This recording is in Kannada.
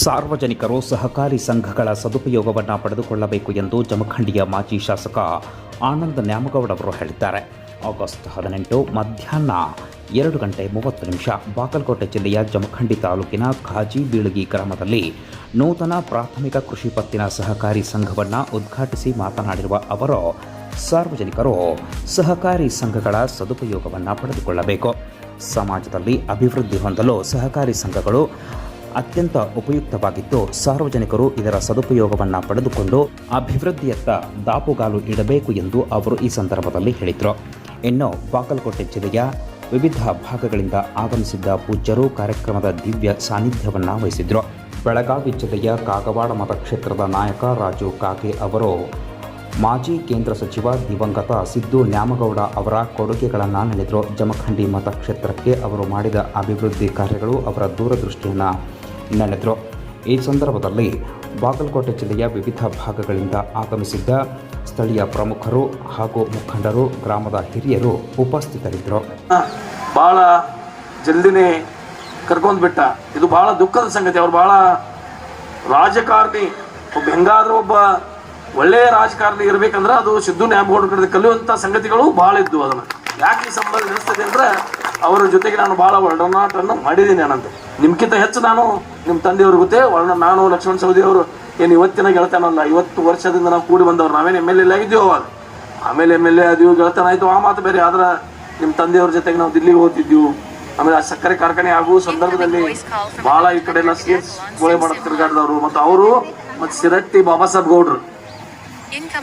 ಸಾರ್ವಜನಿಕರು ಸಹಕಾರಿ ಸಂಘಗಳ ಸದುಪಯೋಗವನ್ನು ಪಡೆದುಕೊಳ್ಳಬೇಕು ಎಂದು ಜಮಖಂಡಿಯ ಮಾಜಿ ಶಾಸಕ ಆನಂದ ನ್ಯಾಮಗೌಡ ಅವರು ಹೇಳಿದ್ದಾರೆ. ಆಗಸ್ಟ್ ಹದಿನೆಂಟು ಮಧ್ಯಾಹ್ನ ಎರಡು ಗಂಟೆ ಮೂವತ್ತು ನಿಮಿಷ ಬಾಗಲಕೋಟೆ ಜಿಲ್ಲೆಯ ಜಮಖಂಡಿ ತಾಲೂಕಿನ ಖಾಜಿ ಬೀಳಗಿ ಗ್ರಾಮದಲ್ಲಿ ನೂತನ ಪ್ರಾಥಮಿಕ ಕೃಷಿ ಪತ್ತಿನ ಸಹಕಾರಿ ಸಂಘವನ್ನು ಉದ್ಘಾಟಿಸಿ ಮಾತನಾಡಿರುವ ಅವರು, ಸಾರ್ವಜನಿಕರು ಸಹಕಾರಿ ಸಂಘಗಳ ಸದುಪಯೋಗವನ್ನು ಪಡೆದುಕೊಳ್ಳಬೇಕು. ಸಮಾಜದಲ್ಲಿ ಅಭಿವೃದ್ಧಿ ಹೊಂದಲು ಸಹಕಾರಿ ಸಂಘಗಳು ಅತ್ಯಂತ ಉಪಯುಕ್ತವಾಗಿದ್ದು, ಸಾರ್ವಜನಿಕರು ಇದರ ಸದುಪಯೋಗವನ್ನು ಪಡೆದುಕೊಂಡು ಅಭಿವೃದ್ಧಿಯತ್ತ ದಾಪುಗಾಲು ಇಡಬೇಕು ಎಂದು ಅವರು ಈ ಸಂದರ್ಭದಲ್ಲಿ ಹೇಳಿದರು. ಇನ್ನು ಬಾಗಲಕೋಟೆ ಜಿಲ್ಲೆಯ ವಿವಿಧ ಭಾಗಗಳಿಂದ ಆಗಮಿಸಿದ್ದ ಪೂಜ್ಯರು ಕಾರ್ಯಕ್ರಮದ ದಿವ್ಯ ಸಾನ್ನಿಧ್ಯವನ್ನು ವಹಿಸಿದರು. ಬೆಳಗಾವಿ ಜಿಲ್ಲೆಯ ಕಾಗವಾಡ ಮತಕ್ಷೇತ್ರದ ನಾಯಕ ರಾಜು ಕಾಗೆ ಅವರು ಮಾಜಿ ಕೇಂದ್ರ ಸಚಿವ ದಿವಂಗತ ಸಿದ್ದು ನ್ಯಾಮಗೌಡ ಅವರ ಕೊಡುಗೆಗಳನ್ನು ನೀಡಿದರು ಜಮಖಂಡಿ ಮತಕ್ಷೇತ್ರಕ್ಕೆ ಅವರು ಮಾಡಿದ ಅಭಿವೃದ್ಧಿ ಕಾರ್ಯಗಳು ಅವರ ದೂರದೃಷ್ಟಿಯನ್ನು ನೆನೆದರು ಈ ಸಂದರ್ಭದಲ್ಲಿ ಬಾಗಲಕೋಟೆ ಜಿಲ್ಲೆಯ ವಿವಿಧ ಭಾಗಗಳಿಂದ ಆಗಮಿಸಿದ್ದ ಸ್ಥಳೀಯ ಪ್ರಮುಖರು ಹಾಗೂ ಮುಖಂಡರು, ಗ್ರಾಮದ ಹಿರಿಯರು ಉಪಸ್ಥಿತರಿದ್ದರು. ಭಾಳ ಜಲ್ದಿನೇ ಕರ್ಕೊಂಡ್ಬಿಟ್ಟ ಇದು ಬಹಳ ದುಃಖದ ಸಂಗತಿ. ಅವ್ರು ಬಹಳ ರಾಜಕಾರಣಿ. ಒಬ್ಬ ಹೆಂಗಾದ್ರೂ ಒಬ್ಬ ಒಳ್ಳೆಯ ರಾಜಕಾರಣಿ ಇರಬೇಕಂದ್ರೆ ಅದು ಸಿದ್ದು ನ್ಯಾಮಗೌಡ ಕಡೆ ಕಲಿಯುವಂತ ಸಂಗತಿಗಳು ಬಹಳ ಇದ್ದವು ಅದನ್ನ. ಯಾಕೆ ಈ ಸಂಬಂಧ ನಡೆಸ್ತದೆ ಅಂದ್ರೆ ಅವರ ಜೊತೆಗೆ ನಾನು ಬಹಳ ಒಡನಾಟವನ್ನು ಮಾಡಿದ್ದೀನಿ ನಾನಂತ ನಿಮ್ಗಿಂತ ಹೆಚ್ಚು ನಾನು ನಿಮ್ಮ ತಂದೆಯವ್ರ ಜೊತೆ ಒಳ ನಾನು ಲಕ್ಷ್ಮಣ ಸವದಿ ಅವರು ಏನು ಇವತ್ತಿನ ಗೆಳತನಲ್ಲ ಇವತ್ತು ವರ್ಷದಿಂದ ನಾವು ಕೂಡಿ ಬಂದವ್ರು. ನಾವೇನು ಎಂ ಎಲ್ ಎಲ್ ಆಗಿದ್ದೀವಿ ಅವಾಗ? ಆಮೇಲೆ ಎಂ ಎಲ್ ಎ ಅದು ಗೆಳತನ ಆಯಿತು. ಆ ಮಾತು ಬೇರೆ. ಆದ್ರೆ ನಿಮ್ಮ ತಂದೆಯವ್ರ ಜೊತೆಗೆ ನಾವು ದಿಲ್ಲಿಗೆ ಹೋಗ್ತಿದ್ವಿ. ಆಮೇಲೆ ಆ ಸಕ್ಕರೆ ಕಾರ್ಖಾನೆ ಆಗುವ ಸಂದರ್ಭದಲ್ಲಿ ಬಹಳ ಈ ಕಡೆ ಎಲ್ಲ ಗೋಳೆ ಮಾಡಕ್ ತಿರುಗಾಡಿದವರು ಮತ್ತು ಅವರು ಮತ್ತು ಸಿರಟ್ಟಿ ಬಾಬಾ ಸಾಹೇಬ್ ಗೌಡ್ರು.